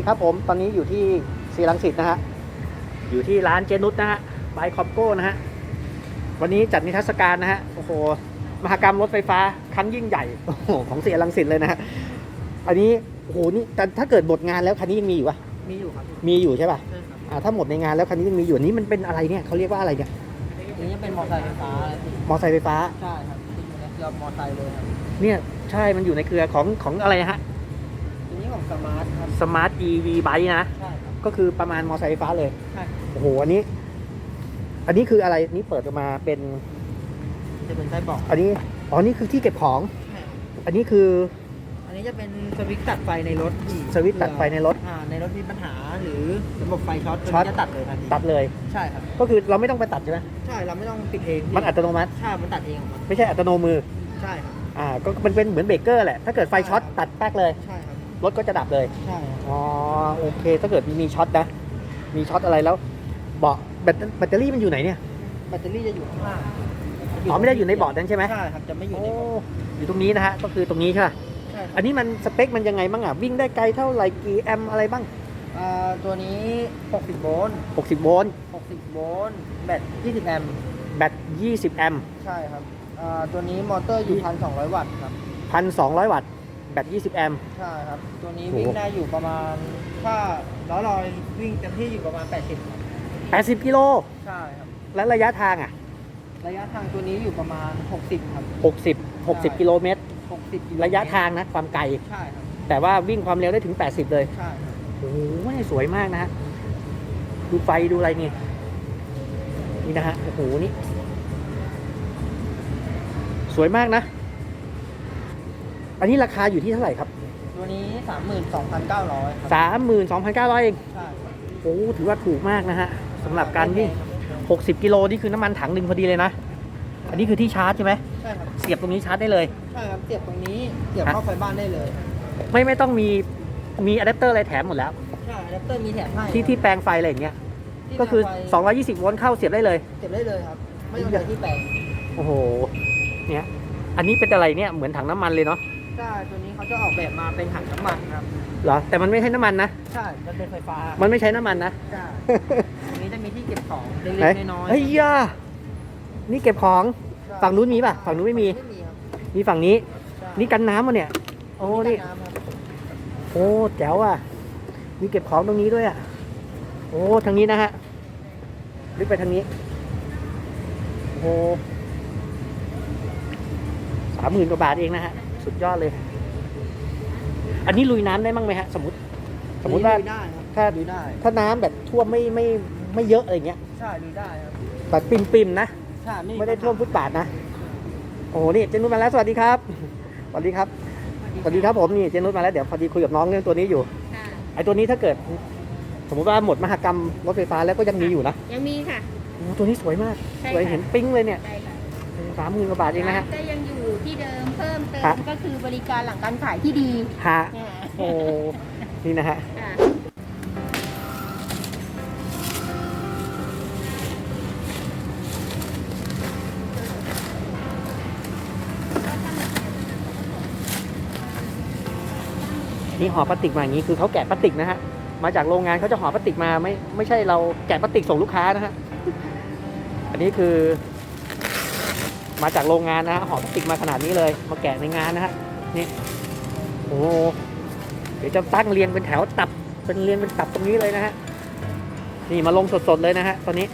นะสวัสดีครับผม ตอนนี้อยู่ที่ซีรังสิตนะฮะ อยู่ที่ร้านเจนุสนะฮะบายคอมโก้นะฮะ วันนี้จัดนิทรรศการนะฮะ โอ้โห มหกรรมรถไฟฟ้าครั้งยิ่งใหญ่โอ้โหของเสียรังสิตเลยนะฮะ อันนี้ โอ้โห นี่แต่ถ้าเกิดหมดงานแล้วคันนี้ยังมีอยู่ปะมีอยู่ครับมีอยู่ใช่ปะใช่ครับอ่าถ้าหมดในงานแล้วคันนี้ยังมีอยู่อันนี้มันเป็นอะไรเนี่ยเขาเรียกว่าอะไรเนี่ยอันนี้เป็นมอเตอร์ไซค์ไฟฟ้าอะไรพี่มอไซค์ไฟฟ้า ใช่ครับติดอยู่ในเครือมอเตอร์ไซค์เลยครับ เนี่ย ใช่ มันอยู่ในเครือของของอะไรฮะอันนี้ ของสมาร์ทครับสมาร์ท EV Bike นะ ใช่ครับก็คือประมาณมอไซค์ไฟฟ้าเลย ใช่ครับโอ้โห อันนี้ อันนี้คืออะไร นี่เปิดออกมาเป็น จะเป็นไส้บอก อันนี้ อ๋อ นี่คือที่เก็บของใช่ครับอันนี้คือ อันนี้จะเป็นสวิตช์ตัดไฟในรถพี่สวิตช์ตัดไฟในรถอ่าในรถมีปัญหาหรือระบบไฟช็อตตัวช็อตนี้จะตัดเลยทันทีตัดเลย ใช่ครับ ก็คือเราไม่ต้องไปตัดใช่ไหมใช่เราไม่ต้องปิดเองพี่มันอัตโนมัติ ใช่มันตัดเองของมันไม่ใช่อัตโนมือ ใช่ครับ อ่า ก็มันเป็นเหมือนเบรกเกอร์แหละ ถ้าเกิดไฟช็อตตัดแป๊กเลย ใช่ครับ รถก็จะดับเลย ใช่ครับอ๋อโอเค ถ้าเกิดมีมีช็อตนะ มีช็อตอะไรแล้ว เบาะแบตแบตเตอรี่มันอยู่ไหนเนี่ย แบตเตอรี่จะอยู่ข้างล่างอ๋อไม่ได้อยู่ในเบาะนั้นใช่ไหมใช่ครับจะไม่อยู่โอ้ในเบาะอยู่ตรงนี้นะฮะ ก็คือตรงนี้ใช่ป่ะใช่ครับอันนี้มันสเปคมันยังไงบ้างอะ วิ่งได้ไกลเท่าไหร่กี่แอมป์อะไรบ้าง อ่าตัวนี้ 60 โวลต์60 โวลต์60 โวลต์แบต20 แอมป์แบต 20 แอมป์ใช่ครับอ่าตัวนี้มอเตอร์อยู่ 1,200 วัตต์ครับ 1,200 วัตต์ แบต 20 แอมป์ ใช่ครับ ตัวนี้โอ้วิ่งได้อยู่ประมาณ ถ้าล้อลอยวิ่งเต็มที่อยู่ประมาณ 80ครับ80 กิโล ใช่ครับ และระยะทางอะ ระยะทางตัวนี้อยู่ประมาณ 60 ครับ 60 60 กิโลเมตร 60กิโลระยะทางนะ ความไกล ใช่ครับ แต่ว่าวิ่งความเร็วได้ถึง 80 เลย ใช่ครับ โอ้โหสวยมากนะฮะ ดูไฟดูอะไรนี่ นี่นะฮะ โอ้โห นี่ สวยมากนะ อันนี้ราคาอยู่ที่เท่าไหร่ครับ ตัวนี้ 32,900ครับ32,900เองใช่ครับโอ้ถือว่าถูกมากนะฮะสำหรับการวิ่ง60 กิโลนี่คือน้ำมันถังหนึ่งพอดีเลยนะ อันนี้คือที่ชาร์จใช่ไหมใช่ครับเสียบตรงนี้ชาร์จได้เลย ใช่ครับเสียบตรงนี้เสียบเข้าไฟบ้านได้เลยไม่ไม่ต้องมีมีอะแดปเตอร์อะไรแถมหมดแล้ว ใช่อะแดปเตอร์มีแถมให้ที่ที่แปลงไฟอะไรอย่างเงี้ยที่ก็คือ แถมไฟ220โวลต์เข้าเสียบได้เลย เสียบได้เลยครับ ไม่ต้องใช้ที่แปลงโอ้โหเนี่ยอันนี้เป็นอะไรเนี่ยเหมือนถังน้ำมันเลยเนาะ ใช่ตัวนี้เขาจะออกแบบมาเป็นถังน้ำมันครับ เหรอ แต่มันไม่ใช่น้ำมันนะ ใช่ มันเป็นไฟฟ้ามันไม่ใช้น้ำมันนะ ใช่ตรงนี้จะมีที่เก็บของเล็ไหนกๆน้อยๆเฮ้ยย่านี่เก็บของใช่ฝั่งนู้นมีป่ะฝั่งนู้นไม่มี ไม่มีครับมีฝั่งนี้ ใช่นี่กันน้ำมาเนี่ย โอ้ นี่กัำครับโอ้แจ๋วอะ มีเก็บของตรงนี้ด้วยอะ โอ้ทางนี้นะฮะลึกไปทางนี้ โอ้สามหมื่นกว่าบาทเองนะฮะ สุดยอดเลย อันนี้ลุยน้ำได้มั้งไหมฮะ สมมติ สมมติว่า ลุยได้ครับถ้า ลุยได้ ถ้าน้ำแบบท่วมไม่ไม่ไม่เยอะอะไรเงี้ยใช่ลุยได้ครับแบบปิ่มปิมๆนะ ใช่ไม่ได้ท่วมฟุตบาทนะ โอ้โห นี่เจนุชมาแล้ว สวัสดีครับ สวัสดีครับ สวัสดีครับผม นี่เจนุชมาแล้ว เดี๋ยวพอดีคุยกับน้องเรื่องตัวนี้อยู่ ค่ะไอ้ตัวนี้ถ้าเกิด สมมติว่าหมดมหกรรมรถไฟฟ้าแล้วก็ยังมีอยู่นะยังมีค่ะ โอ้ตัวนี้สวยมาก ใช่สวยค่ะ เห็นปิ้งเลยเนี่ยใช่ค่ะสามหมื่นกว่าบาทเองนะฮะก็ยังอยู่ที่เดิมเพิ่ มเติครัมบก็คือบริการหลังการขายที่ดีฮะค่ะโอ้นี่นะฮะค่ะนี่ห่อพลาสติกมาอย่างนี้คือเขาแกะพลาสติกนะฮะมาจากโรงงานเขาจะห่อพลาสติกมาไม่ไม่ใช่เราแกะพลาสติกส่งลูกค้านะฮะอันนี้คือ มาจากโรงงานนะฮะห่อพลาสติกมาขนาดนี้เลย มาแกะในงานนะฮะนี่โอ้เดี๋ยวจะตั้งเรียงเป็นแถวตับเป็นเรียงเป็นตับตรงนี้เลยนะฮะนี่มาลงสดๆเลยนะฮะตอนนี้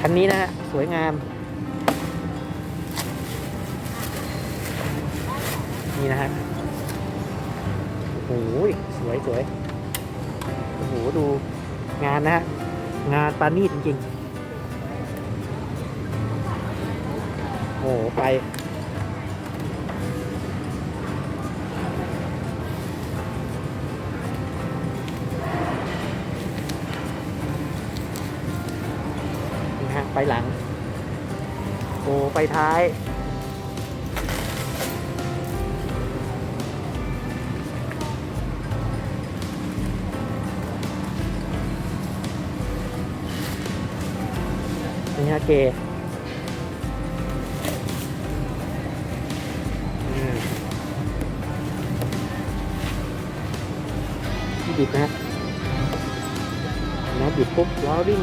คันนี้นะฮะสวยงาม นี่นะฮะโอ้โหสวยสวยโอ้โหดูงานนะฮะงานปานีตจริงๆ หไปนะฮะไปหลัง โอ้ไปท้ายนี่ฮะเก อืมบิดนะฮะนะบิดปุ๊บล้อวิ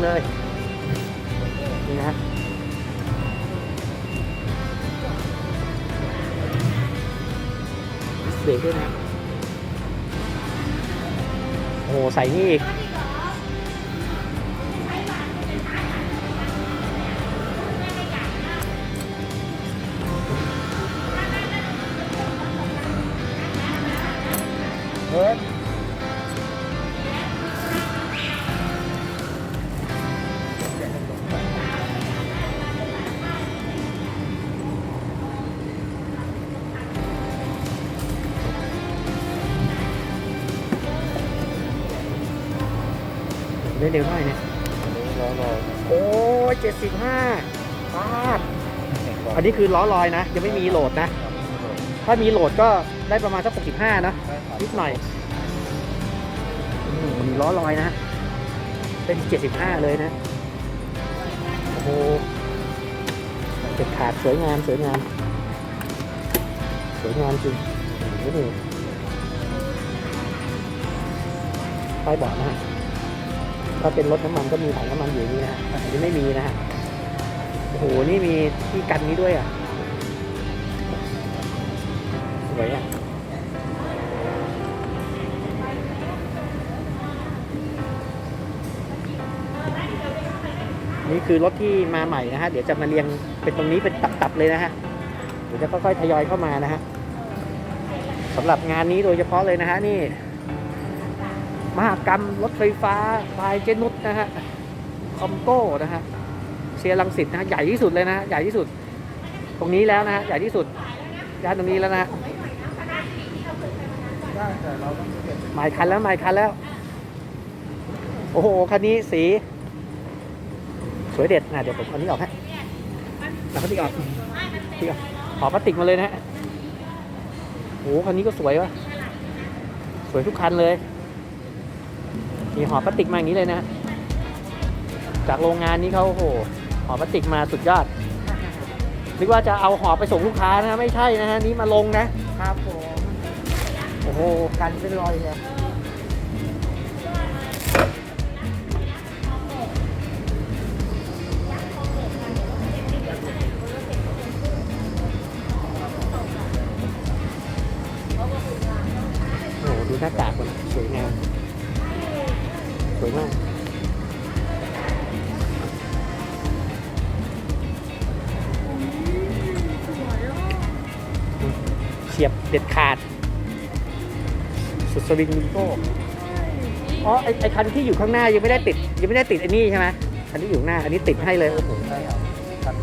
่ ได้เร็วเท่าไหร่เนี่ยรอรอโอ้ยเจ็ดสิบห้าพลาดอันนี้คือล้อลอยนะ ยังไม่มีโหลดนะ ถ้ามีโหลดก็ได้ประมาณสักหกสิบห้านะนิดหน่อยอืมมีล้อลอยนะฮะเป็นเจ็ดสิบห้าเลยนะ โอ้โหเด็ดขาดสวยงามสวยงาม สวยงามจริงโอ้โหไฟบอร์ดนะฮะ ถ้าเป็นรถน้ำมันก็มีถังน้ำมันอยู่นี่นะฮะอันนี้ไม่มีนะฮะโอ้โหนี่มีที่กันนี้ด้วยอะสวยอะนี่คือรถที่มาใหม่นะฮะ เดี๋ยวจะมาเรียงเป็นตรงนี้เป็นตับๆเลยนะฮะ เดี๋ยวจะค่อยๆทยอยเข้ามานะฮะสำหรับงานนี้โดยเฉพาะเลยนะฮะนี่ มหากรรมรถไฟฟ้าบายเจนุสนะฮะคอมโก้นะฮะเชียร์ลังสิตนะฮะใหญ่ที่สุดเลยนะฮะใหญ่ที่สุด ตรงนี้แล้วนะฮะใหญ่ที่สุดย่านตรงนี้แล้วนะฮะได้แต่เราต้องเก็บหมายคันแล้วหมายคันแล้ว โอ้โหคันนี้สี สวยเด็ดนะเดี๋ยวผมเอานี้ออกฮะเอาพลาสติกออกพลาสติกออกขอพลาสติกมาเลยนะฮะโอ้คันนี้ก็สวยวะสวยทุกคันเลย มีห่อพลาสติกมาอย่างนี้เลยนะฮะจากโรงงานนี้เขาโอ้โหห่อพลาสติกมาสุดยอดนึกว่าจะเอาห่อไปส่งลูกค้านะ ไม่ใช่นะฮะนี่มาลงนะครับผมโอ้โหกันเป็นรอยเลย สวยมากเฉียบเด็ดขาด สุดสวิงลิงโก้อ๋อไอไอคันที่อยู่ข้างหน้ายังไม่ได้ติด ยังไม่ได้ติดไอ้นี่ใช่ไหมคันที่อยู่ข้างหน้า อันนี้ติดให้เลย โอ้โหใช่ครับกัน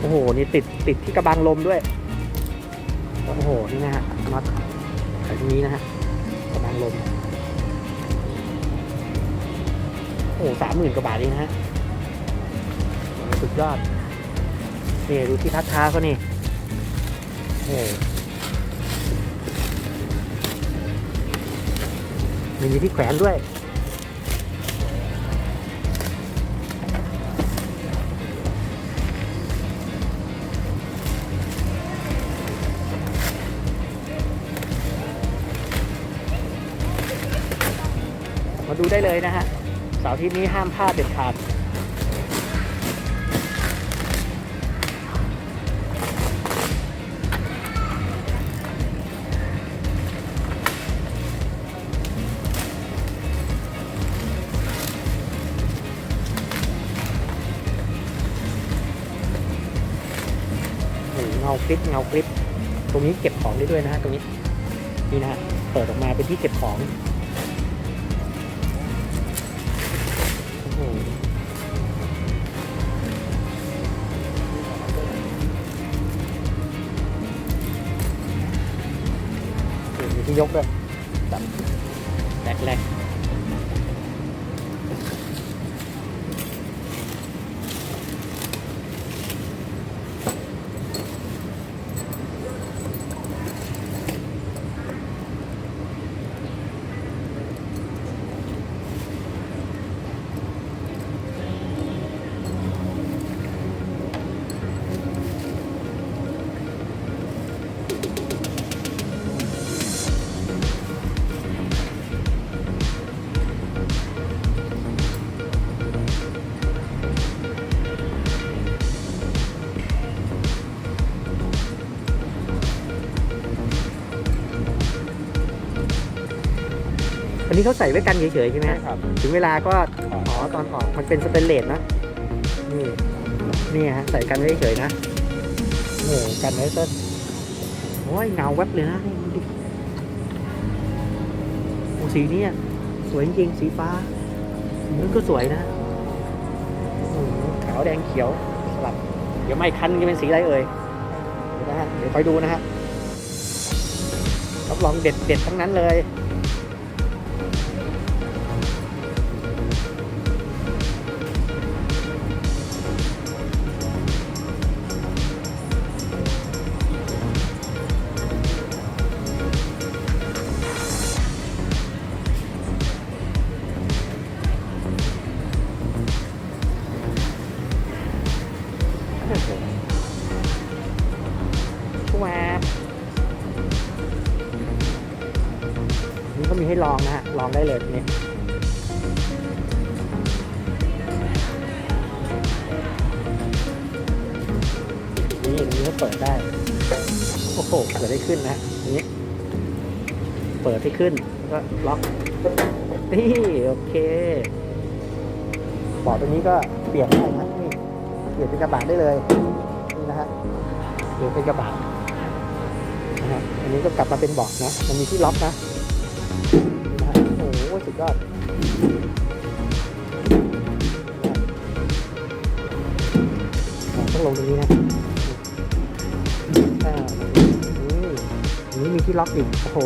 โอ้โห นี่ติดติดที่กระบังลมด้วย โอ้โห นี่นะฮะน็อตอันนี้นะฮะกระบังลม อ้สามหมื่นกว่าบาทเองนะฮะโอ้โหสุดยอดนี่ดูที่ทัดเท้าเขานี่โอ้โหมีที่แขวนด้วยมาดูได้เลยนะฮะ เสาร์ที่นี้ห้ามพลาดเด็ดขาดเงาคลิปเงาคลิป ตรงนี้เก็บของได้ด้วยนะฮะตรงนี้นี่นะฮะเปิดออกมาเป็นที่เก็บของ ยกด้วยแบบแหลกอั นนี้เขาใส่ไว้กันเฉยๆใช่ไหมใช่ครับ ถึงเวลาก็อ๋อตอนออกมันเป็นสเตนเลสนะนี่นี่ฮะใส่กันไว้เฉยๆนะโอ้โหกันไว้ซะโอ้ยเงาแวบเลยนะนี่ดูดิโอ้สีนี้อะสวยจริงๆสีฟ้าสีนู้นก็สวยนะโอ้โหขาวแดงเขียวสลับ เดี๋ยวไม่คันจะเป็นสีอะไรเอ่ยเดี๋ยวนะฮะเดี๋ยวคอยดูนะฮะรับรองเด็ดเด็ดทั้งนั้นเลย องได้เลยนี่นี่ตรงนี้ก็เปิดได้ โอ้โห เปิดได้ขึ้นนะนี้ เปิดให้ขึ้น แล้วก็ล็อก นี่ โอเคบาะตรงนี้ก็เปลี่ยนได้นะนี่ เปลี่ยนเป็นกระบะได้เลย นี่นะฮะ เปลี่ยนเป็นกระบะนะฮะ อันนี้ก็กลับมาเป็นบาะนะ มันมีที่ล็อกนะ ยอดต้องลงตรงนี้นะนี่มีที่ล็อกอีก โอ้โห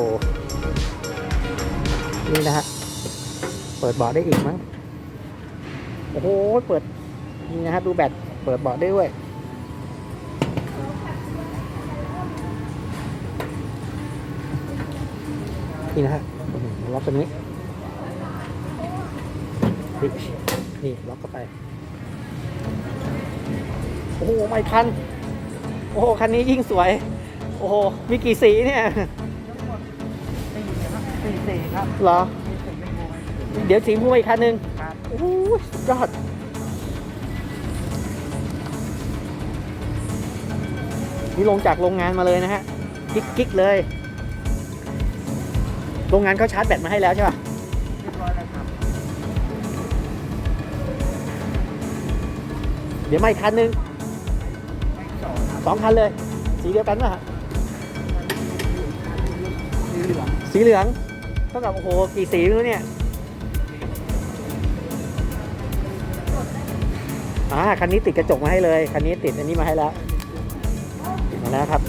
นี่นะฮะ เปิดเบาะได้อีกมั้ง โอ้โห เปิด นี่นะฮะ ดูแบต เปิดเบาะได้ด้วยนี่นะฮะล็อกตรงนี้ นี่นี่ล็อกเข้าไป โอ้โหไม่คัน โอ้โห คันนี้ยิ่งสวย โอ้โห มีกี่สีเนี่ยสี่สี่ครับเหรอสี่สี่เป็นโมงเดี๋ยวสีม่วงอีกคันหนึ่งครับโอ้โหสุดยอด นี่ลงจากโรงงานมาเลยนะฮะ กิ๊กๆเลย โรงงานเขาชาร์จแบตมาให้แล้วใช่ป่ะ เดี๋ยวมาอีกคันหนึ่งสองคันเลย สีเดียวกันป่ะฮะสีเหลืองสีเหลืองเท่ากับโอ้โหกี่สีไม่รู้เนี่ยอ่าคันนี้ติดกระจกมาให้เลยคันนี้ติดอันนี้มาให้แล้วติดมาแล้วครับ